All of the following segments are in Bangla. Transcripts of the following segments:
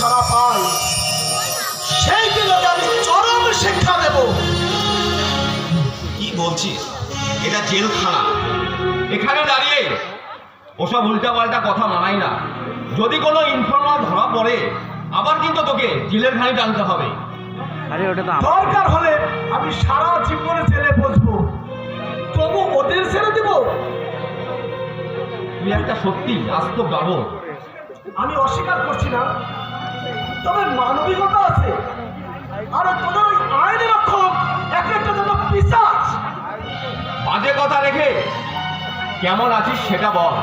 ছাড়া পাই। সেই দিন আমি চরম শিক্ষা দেব। কি বলছিস? এটা জেলখানা। এখানে দাঁড়িয়ে ওসব উল্টাপাল্টা কথা মানাই না। যদি কোনো ইনফর্মাল ধরা পড়ে আবার কিন্তু তোকে জেলের ঘানি টানতে হবে। আরে ওটা তো দরকার হলে আমি সারা জীবনে জেলে বসবো। তবু ওদের ছেড়ে দেব? তুই একটা সত্যি আস্ত গাবো। আমি অস্বীকার করছি না। তবে মানবিকতা আছে। আর তোদের ওই আইন রক্ষক এক একটা যেন পিসাচ। বাজে কথা রেখে কেমন আছিস সেটা বল।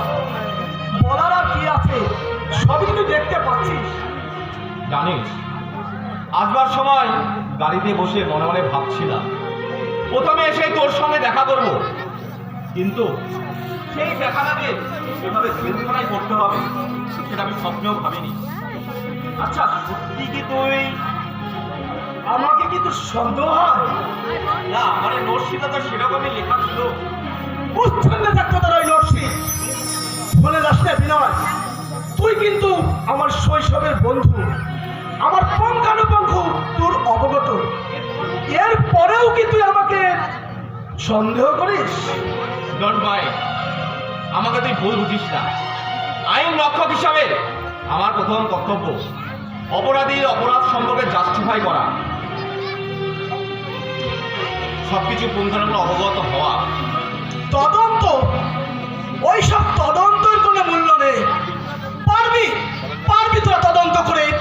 বলার আর কি আছে? সবই তুই দেখতে পাচ্ছিস। জানিস আসবার সময় গাড়িতে বসে মনে মনে ভাবছিলাম প্রথমে এসে তোর সঙ্গে দেখা করব। কিন্তু সেই দেখাটাকে এভাবে জেলখানায় করতে হবে সেটা আমি স্বপ্নেও ভাবিনি। আচ্ছা সত্যি কি তুই আমাকে কিন্তু সন্দেহ হয়? না মানে নর্সিটা তো সেরকমই লেখা ছিল। উচ্ছন্নে থাকতো তার ওই নরসি। বলে যাস না বিনয়। তুই কিন্তু আমার শৈশবের বন্ধু। আমার পঙ্খানুপঙ্খ তোর অবগত। এর পরেও কি তুই আমাকে সন্দেহ করিস? ডন্ট মাইন্ড আমাকে তুই ভুল বুঝিস না। আইন রক্ষক হিসাবে আমার প্রথম কর্তব্য অপরাধীর অপরাধ সম্পর্কে জাস্টিফাই করা। সবকিছু পুঙ্খানুপুঙ্খ অবগত হওয়া। তদন্ত! ওই সব তদন্তের কোনো মূল্য নেই। পারবি? পারবি তোরা তদন্ত করে।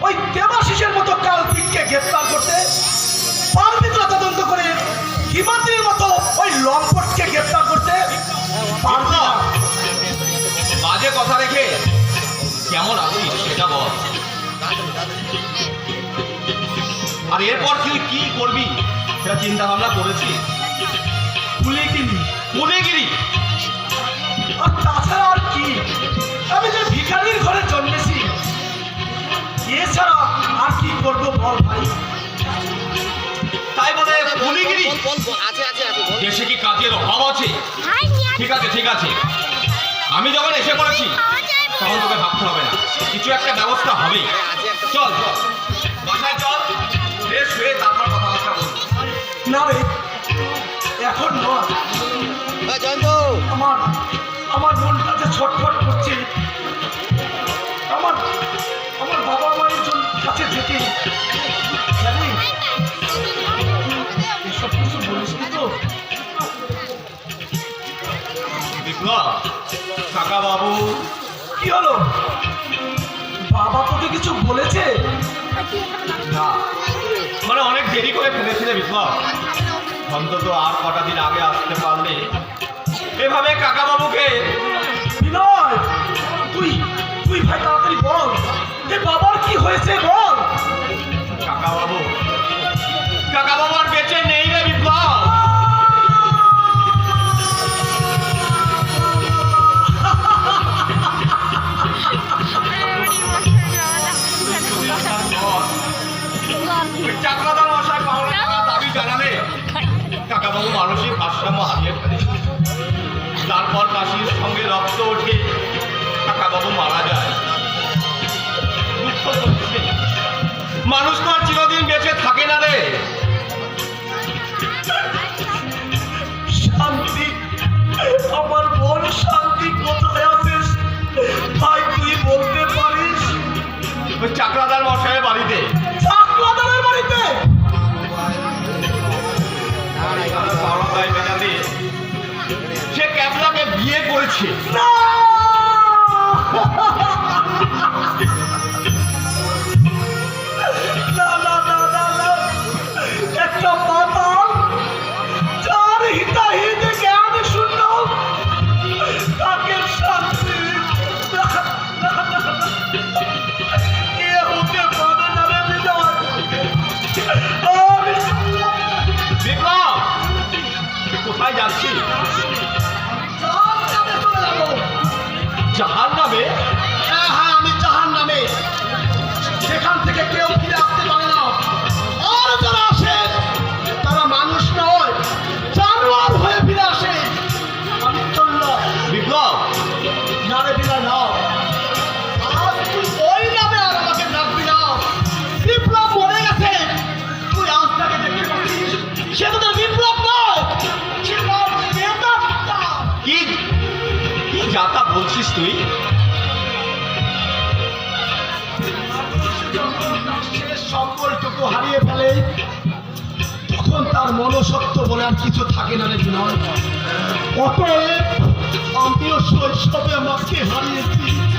ওই দেবাশিসের মতো কালপিটকে গ্রেপ্তার করতে। পারবি তোরা তদন্ত করে। হিমাদ্রির মতো ওই লম্পটকে গ্রেপ্তার করতে। পারবি বাজে কথা রেখে কেমন আছিস সেটা বল। এরপর তুই কি করবি? সেটা চিন্তা ভাবনা করেছিস ভুলে গেলি পুনেগিরি আর তাছাড়া আর কি? আমি যে ভিখারির ঘরে জন্মেছি এছাড়া আর কি করব বল ভাই? তাই বলে বল দেশে কি কাজের অভাব আছে? ঠিক আছে ঠিক আছে। আমি যখন এসে পড়েছি তখন তোকে ভাবতে হবে না। কিছু একটা ব্যবস্থা একটা। চল চল। বাসায় চল। ফ্রেশ হয়ে তারপর কথাবার্তা বলব না রে এখন নয়। জয়ন্ত আমার আমার মনটা যে ছটফট করছে আমার আমার বাবা মায়ের জন্য কাছে যেতে জানি এসব কিছু বলিস তো। বিপ্লব কাকা বাবু কি হলো? বাবা তোকে কিছু বলেছে? না। মানে অনেক দেরি করে ফেলেছিলে বিপ্লব। অন্তত আর কটা দিন আগে আসতে পারলে। এভাবে কাকা বাবুকে বিনয়, তুই তুই ভাই তাড়াতাড়ি বল বাবার কি হয়েছে বল। ওই মশাই পাওনা দাবি জানালে কাকাবাবু মানসিক তারপর কাশির সঙ্গে রক্ত ওঠে কাকাবাবু মারা যায় মানুষ তো আর বিয়ে করেছে না! ফেলে তখন তার মনসত্ব বলে আর কিছু থাকে না রেখে নয় অতএব, আমিও শৈশবে মাকে হারিয়েছি।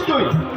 আমি